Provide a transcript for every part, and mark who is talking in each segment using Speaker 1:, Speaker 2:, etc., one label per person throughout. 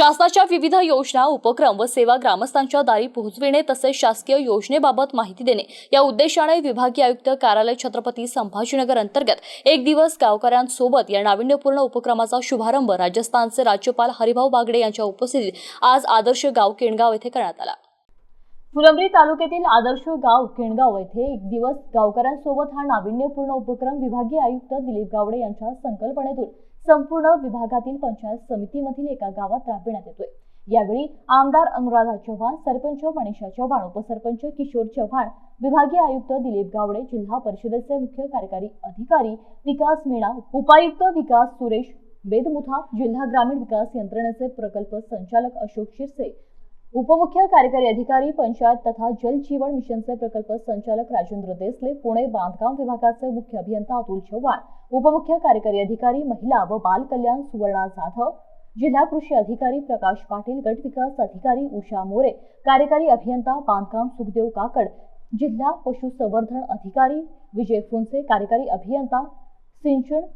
Speaker 1: शासनाच्या विविध योजना उपक्रम व सेवा ग्रामस्थांच्या दारी पोहोचविणे तसेच शासकीय योजनेबाबत माहिती देणे या उद्देशाने विभागीय आयुक्त कार्यालय छत्रपती संभाजीनगर अंतर्गत एक दिवस गावकऱ्यांसोबत या नाविन्यपूर्ण उपक्रमाचा शुभारंभ राजस्थानचे राज्यपाल हरिभाऊ बागडे यांच्या उपस्थितीत आज आदर्श गाव केणगाव येथे करण्यात आला. फुलंब्री तालुक्यातील आदर्श गाव केणगाव येथे एक दिवस गावकऱ्यांसोबत हा नाविन्यपूर्ण उपक्रम विभागीय आयुक्त दिलीप गावडे यांच्या संकल्पनेतून संपूर्ण विभागातील पंचायत समितीमधील एका गावात राबविण्यात येतोय. यावेळी आमदार अनुराधा चव्हाण सरपंच मनीषा चव्हाण उपसरपंच किशोर चव्हाण विभागीय आयुक्त दिलीप गावडे जिल्हा परिषदेचे मुख्य कार्यकारी अधिकारी विकास मीणा उपायुक्त विकास सुरेश बेदमुथा जिल्हा ग्रामीण विकास यंत्रणेचे प्रकल्प संचालक अशोक शिरसे उपमुख्य कार्यकारी अधिकारी पंचायत तथा जल जीवन मिशनचे प्रकल्प संचालक राजेंद्र देसले पुणे बांधकाम विभागाचे मुख्य अभियंता अतुल चव्हाण उपमुख्य कार्यकारी अधिकारी महिला व बाल कल्याण सुवर्णा जाधव जिल्हा कृषी अधिकारी प्रकाश पाटील गट विकास अधिकारी उषा मोरे कार्यकारी अभियंता बांधकाम सुखदेव काकड जिल्हा पशुसंवर्धन अधिकारी विजय फुंसे कार्यकारी अभियंता सिंचन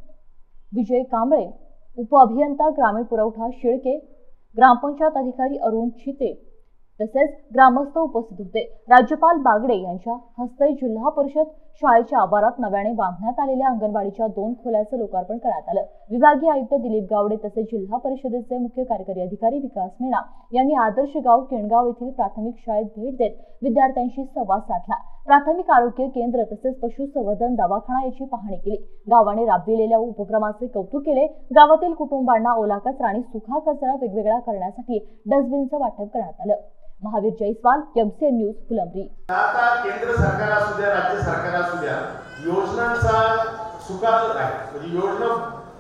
Speaker 1: विजय कांबळे उपअभियंता ग्रामीण पुरवठा शिळके ग्रामपंचायत अधिकारी अरुण छिते तसेच ग्रामस्थ उपस्थित होते. राज्यपाल बागडे यांच्या हस्ते जिल्हा परिषद शाळेच्या आवारात नव्याने बांधण्यात आलेल्या अंगणवाडीच्या दोन खोल्याचं लोकार्पण करण्यात आलं. विभागीय आयुक्त दिलीप गावडे तसेच जिल्हा परिषदेचे मुख्य कार्यकारी अधिकारी विकास मीणा यांनी आदर्श गाव केणगाव येथील प्राथमिक शाळेत भेट देत विद्यार्थ्यांशी संवाद साधला. प्राथमिक आरोग्य केंद्र तसेच पशुसंवर्धन दवाखाना याची पाहणी केली. गावाने राबविलेल्या उपक्रमाचे कौतुक केले. गावातील कुटुंबांना ओला कचरा आणि सुखा कचरा वेगवेगळा करण्यासाठी डस्टबिनचं वाटप करण्यात आलं. Mahavir Jaiswal MCN news Phulambri.
Speaker 2: आता केंद्र सरकार असू द्या राज्य सरकार असू द्या योजनांचा सुकाल आहे म्हणजे योजना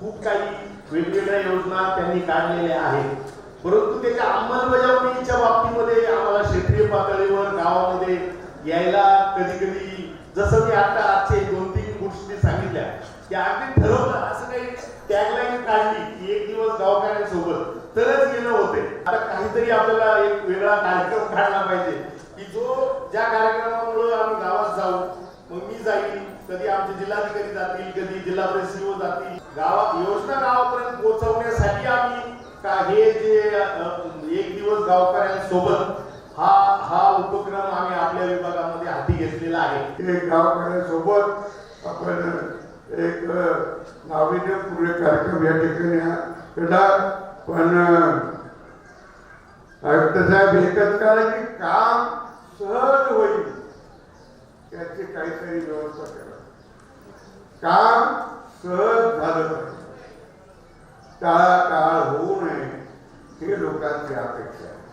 Speaker 2: खूप काही वेगवेगळ्या योजना त्यांनी काढलेल्या आहेत. परंतु त्याच्या अंमलबजावणीच्या बाबतीमध्ये आम्हाला क्षेत्रीय पातळीवर गावामध्ये यायला कधी कधी जसं मी आता आजचे दोन तीन गोष्टी सांगितल्या त्या अगदी ठरवलं असं काही टॅगलाईन काढली की एक दिवस गावकऱ्यांसोबत तरच गेलं होते. आता काहीतरी आपल्याला एक वेगळा कार्यक्रम काढला पाहिजे की जो ज्या कार्यक्रमामुळे आम्ही गावात जाऊ मग मी जाईल कधी आमचे जिल्हाधिकारी जातील कधी जिल्हा परिषद जातील. गावात योजना गावापर्यंत पोहोचवण्यासाठी आम्ही का हे जे एक दिवस गावकऱ्यांसोबत हा हा उपक्रम आम्ही आपल्या विभागामध्ये हाती घेतलेला आहे.
Speaker 3: एक गावकऱ्यांसोबत आपण एक नाविन्यपूर्ण कार्यक्रम या ठिकाणी हा केला. पण आयुक्त साहेब एकच करा की काम सहज होईल. त्याची काहीतरी व्यवस्था करा. काम सहज झालं पाहिजे. टाळाटाळ होऊ नये ही लोकांची अपेक्षा आहे.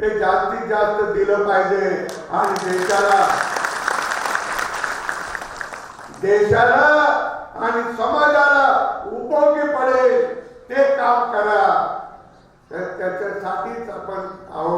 Speaker 3: हे जास्तीत जास्त दिलं पाहिजे आणि देशाला देशाला आणि समाजाला उपयोगी पडेल ते काम करा. तर त्याच्यासाठीच आपण आहोत.